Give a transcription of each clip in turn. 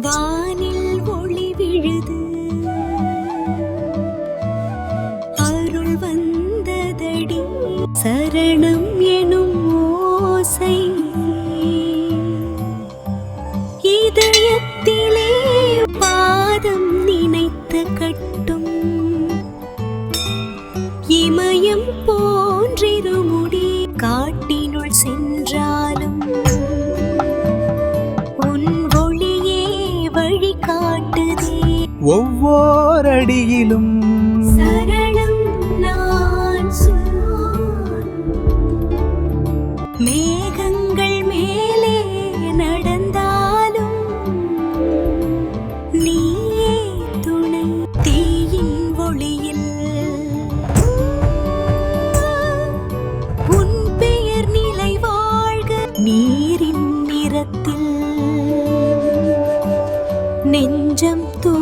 வானில் ஒளி விழுது. அருள் வந்ததடி சரணம் எனும் ஓசை. இதயத்திலே பாதம் நினைத்து கட்டும். இமயம் போன்றிருமுடி. காட்டினுள் சென்றாலும் ஒவ்வொரடியிலும் மேகங்கள் மேலே நடந்தாலும் நீயே துணை தீயின் ஒளியில். உன் பெயர் நிலை வாழ்க நீரின் நிறத்தில். நெஞ்சம் தூ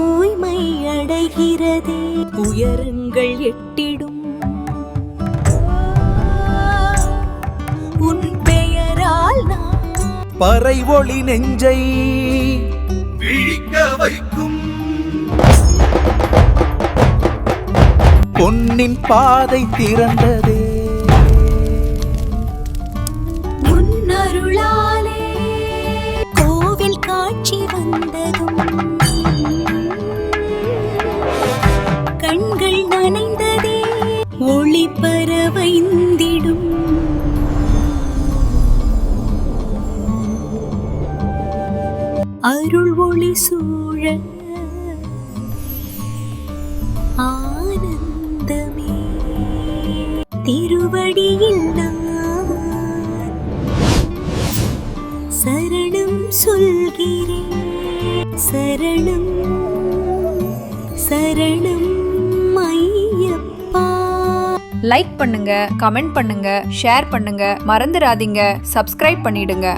அடைகிறதே உயரங்கள் எட்டிடும். உன் பெயரால் நான் பறை ஒளி நெஞ்சை விழிக்க வைக்கும். பொன்னின் பாதை திறந்ததே. நனைந்ததே ஒளி பரவைந்திடும் அருள் ஒளி சூழ ஆனந்தமே. திருவடியில் நான் சரணம் சொல்கிறேன். சரணம் சரணம். லைக் பண்ணுங்க கமெண்ட் பண்ணுங்க ஷேர் பண்ணுங்க. மறந்துடாதீங்க சப்ஸ்கிரைப் பண்ணிடுங்க.